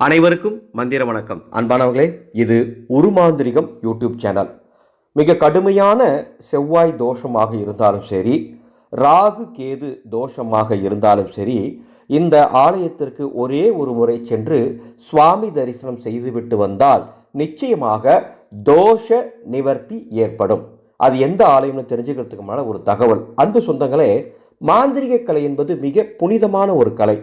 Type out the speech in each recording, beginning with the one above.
அனைவருக்கும் மந்திர வணக்கம். அன்பானவர்களே இது உருமாந்திரிகம் யூடியூப் சேனல். மிக கடுமையான செவ்வாய் தோஷமாக இருந்தாலும் சரி ராகு கேது தோஷமாக இருந்தாலும் சரி இந்த ஆலயத்திற்கு ஒரே ஒரு முறை சென்று சுவாமி தரிசனம் செய்துவிட்டு வந்தால் நிச்சயமாக தோஷ நிவர்த்தி ஏற்படும். அது எந்த ஆலயம்னு தெரிஞ்சுக்கிறதுக்கு முன்னால் ஒரு தகவல். அன்பு சொந்தங்களே மாந்திரிக கலை என்பது மிக புனிதமான ஒரு கலை.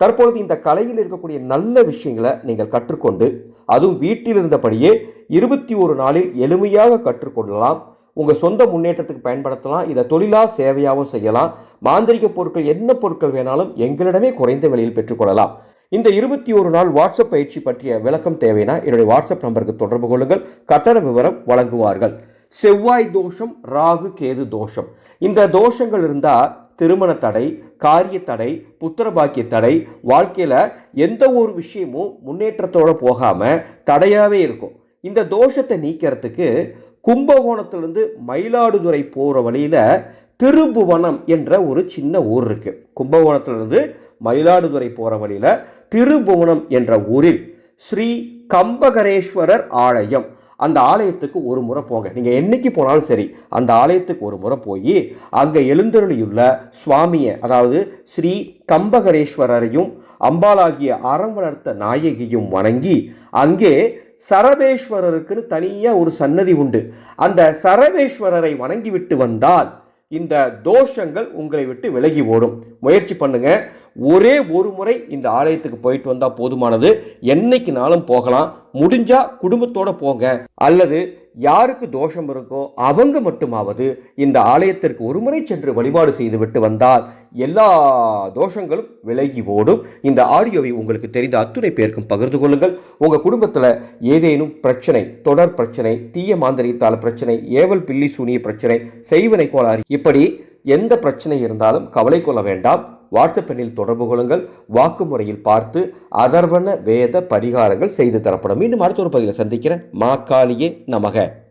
தற்பொழுது இந்த கலையில் இருக்கக்கூடிய நல்ல விஷயங்களை நீங்கள் கற்றுக்கொண்டு அதுவும் வீட்டில் இருந்தபடியே இருபத்தி ஒரு நாளில் எளிமையாக கற்றுக்கொள்ளலாம். உங்கள் சொந்த முன்னேற்றத்துக்கு பயன்படுத்தலாம். இதை தொழிலாக சேவையாகவும் செய்யலாம். மாந்திரிக பொருட்கள் என்ன பொருட்கள் வேணாலும் எங்களிடமே குறைந்த விலையில் பெற்றுக்கொள்ளலாம். இந்த இருபத்தி ஒரு நாள் வாட்ஸ்அப் பயிற்சி பற்றிய விளக்கம் தேவைன்னா என்னுடைய வாட்ஸ்அப் நம்பருக்கு தொடர்பு கொள்ளுங்கள். கட்டண விவரம் வழங்குவார்கள். செவ்வாய் தோஷம் ராகு கேது தோஷம். இந்த தோஷங்கள் இருந்தால் திருமண தடை காரிய தடை புத்திர பாக்கிய தடை வாழ்க்கையில் எந்த ஒரு விஷயமும் முன்னேற்றத்தோடு போகாமல் தடையாகவே இருக்கும். இந்த தோஷத்தை நீக்கிறதுக்கு கும்பகோணத்திலிருந்து மயிலாடுதுறை போகிற வழியில் திருபுவனம் என்ற ஒரு சின்ன ஊர் இருக்குது கும்பகோணத்திலிருந்து மயிலாடுதுறை போகிற வழியில் திருபுவனம் என்ற ஊரில் ஸ்ரீ கம்பகரேஸ்வரர் ஆலயம் அந்த ஆலயத்துக்கு ஒரு முறை போங்க. நீங்கள் என்னைக்கு போனாலும் சரி அந்த ஆலயத்துக்கு ஒரு முறை போய் அங்கே எழுந்தருளியுள்ள சுவாமியை அதாவது ஸ்ரீ கம்பகரேஸ்வரரையும் அம்பாளாகிய அறம் வளர்த்த நாயகியும் வணங்கி அங்கே சரவேஸ்வரருக்குன்னு தனியாக ஒரு சன்னதி உண்டு. அந்த சரவேஸ்வரரை வணங்கிவிட்டு வந்தால் இந்த தோஷங்கள் உங்களை விட்டு விலகி ஓடும். முயற்சி பண்ணுங்கள் ஒரே ஒரு முறை இந்த ஆலயத்துக்கு போயிட்டு வந்தால் போதுமானது. என்னைக்குனாலும் போகலாம். முடிஞ்சா குடும்பத்தோட போங்க. அல்லது யாருக்கு தோஷம் இருக்கோ அவங்க மட்டுமாவது இந்த ஆலயத்திற்கு ஒரு முறை சென்று வழிபாடு செய்துவிட்டு வந்தால் எல்லா தோஷங்களும் விலகி ஓடும். இந்த ஆடியோவை உங்களுக்கு தெரிந்த அத்துணை பேருக்கும் பகிர்ந்து கொள்ளுங்கள். உங்கள் குடும்பத்தில் ஏதேனும் பிரச்சனை தொடர் பிரச்சனை தீய மாந்திரியத்தால் பிரச்சனை ஏவல் பில்லி சூனிய பிரச்சனை செய்வினை கோளாறு இப்படி எந்த பிரச்சனை இருந்தாலும் கவலை கொள்ள வேண்டாம். வாட்ஸ்அப் எண்ணில் தொடர்பு கொள்ளுங்கள். வாக்குமுறையில் பார்த்து அதர்வன வேத பரிகாரங்கள் செய்து தரப்படும். மீண்டும் அடுத்த ஒரு பதிவில் சந்திக்கிறேன். மாக்காளியே நமக.